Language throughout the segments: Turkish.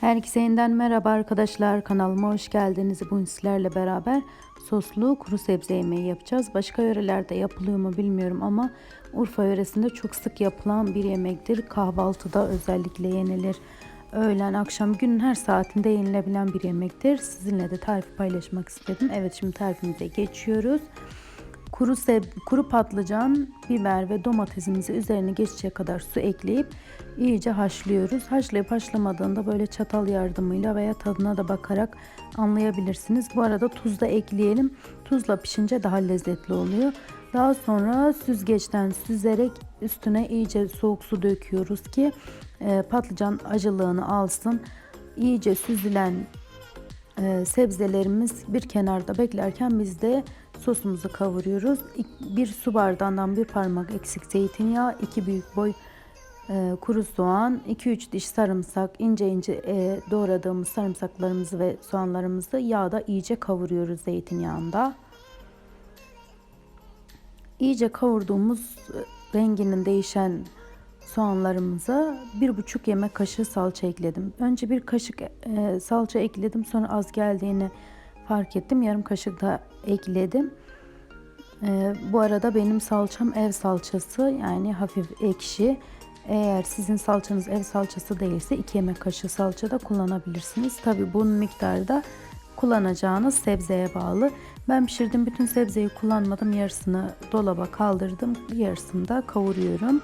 Herkese yeniden merhaba arkadaşlar. Kanalıma hoş geldiniz. Bugün sizlerle beraber soslu kuru sebze yemeği yapacağız. Başka yörelerde yapılıyor mu bilmiyorum ama Urfa yöresinde çok sık yapılan bir yemektir. Kahvaltıda özellikle yenilir. Öğlen, akşam, günün her saatinde yenilebilen bir yemektir. Sizinle de tarifi paylaşmak istedim. Evet şimdi tarifimize geçiyoruz. Kuru, seb kuru patlıcan, biber ve domatesimizi üzerine geçecek kadar su ekleyip iyice haşlıyoruz. Haşlayıp haşlamadığında böyle çatal yardımıyla veya tadına da bakarak anlayabilirsiniz. Bu arada tuz da ekleyelim. Tuzla pişince daha lezzetli oluyor. Daha sonra süzgeçten süzerek üstüne iyice soğuk su döküyoruz ki e, patlıcan acılığını alsın. İyice süzülen e, sebzelerimiz bir kenarda beklerken biz de sosumuzu kavuruyoruz. Bir su bardağından bir parmak eksik zeytinyağı, iki büyük boy e, kuru soğan, 2-3 diş sarımsak, ince ince e, doğradığımız sarımsaklarımızı ve soğanlarımızı yağda iyice kavuruyoruz zeytinyağında. İyice kavurduğumuz renginin değişen soğanlarımıza bir buçuk yemek kaşığı salça ekledim. Önce bir kaşık e, salça ekledim sonra az geldiğini fark ettim. Yarım kaşık da ekledim. E, bu arada benim salçam ev salçası yani hafif ekşi. Eğer sizin salçanız ev salçası değilse 2 yemek kaşığı salça da kullanabilirsiniz. Tabi bunun miktarı da kullanacağınız sebzeye bağlı. Ben pişirdim bütün sebzeyi kullanmadım. Yarısını dolaba kaldırdım. Yarısını da kavuruyorum.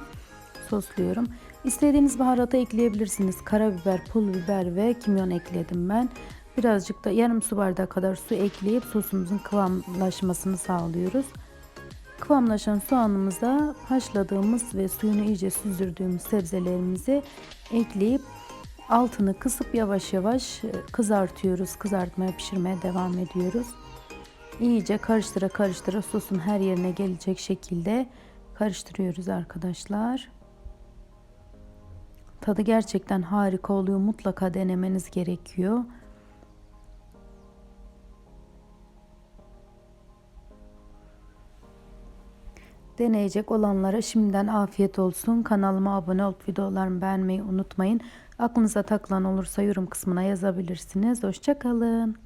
Sosluyorum. İstediğiniz baharatı ekleyebilirsiniz. Karabiber, pul biber ve kimyon ekledim ben. Birazcık da yarım su bardağı kadar su ekleyip sosumuzun kıvamlaşmasını sağlıyoruz. Kıvamlaşan soğanımıza haşladığımız ve suyunu iyice süzdürdüğümüz sebzelerimizi ekleyip altını kısıp yavaş yavaş e, kızartıyoruz. Kızartmaya pişirmeye devam ediyoruz. İyice karıştıra karıştıra sosun her yerine gelecek şekilde karıştırıyoruz arkadaşlar. Tadı gerçekten harika oluyor. Mutlaka denemeniz gerekiyor. Deneyecek olanlara şimdiden afiyet olsun. Kanalıma abone olup videolarımı beğenmeyi unutmayın. Aklınıza takılan olursa yorum kısmına yazabilirsiniz. Hoşçakalın.